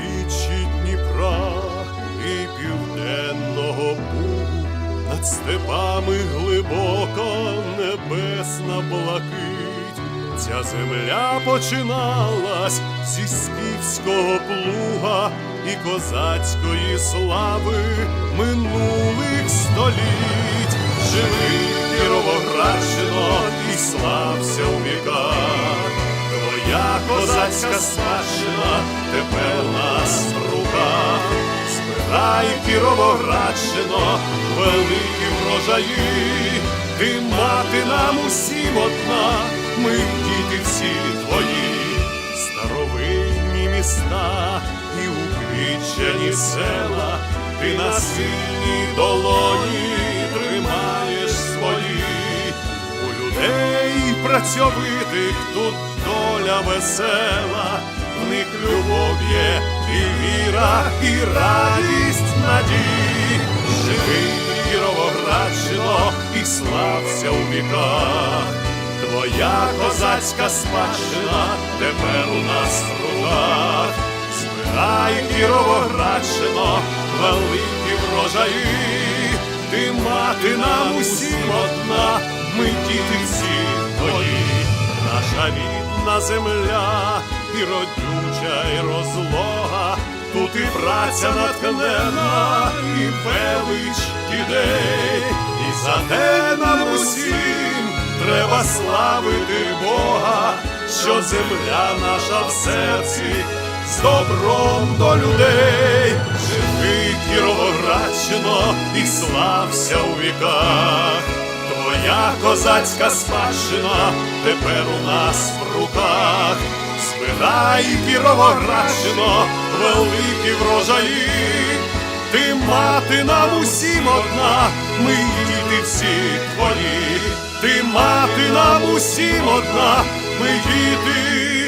узріччі Дніпра і південного Бугу, над степами глибока небесна блакить. Ця земля починалась зі скіфського плуга і козацької слави минулих століть. Живий Кіровоградщино і слався у віках. Козацька спадщина тепер нас в руках. Збирай Кіровоградщино, великі врожаї, ти мати нам усім одна, ми діти всі твої, старовинні міста і уквічені села, ти на сильній долоні працьовитих тут доля весела, в них любов є і віра, і радість надій. Живий Кіровоградщино і слався у віках. Твоя козацька спадщина тепер у нас в руках. Збирай Кіровоградщино, великі врожаї, ти мати нам усім одна, ми діти всі наша рідна земля, і родюча, і розлога, тут і праця натхнена, і велич ідей, і за те нам усім треба славити Бога, що земля наша в серці з добром до людей, живи Кіровоградщино і слався у віках. Козацька спадщина тепер у нас в руках. Збирай Кіровоградщино, великі врожаї. Ти мати нам усім одна, ми діти всі твої. Ти мати нам усім одна, ми діти.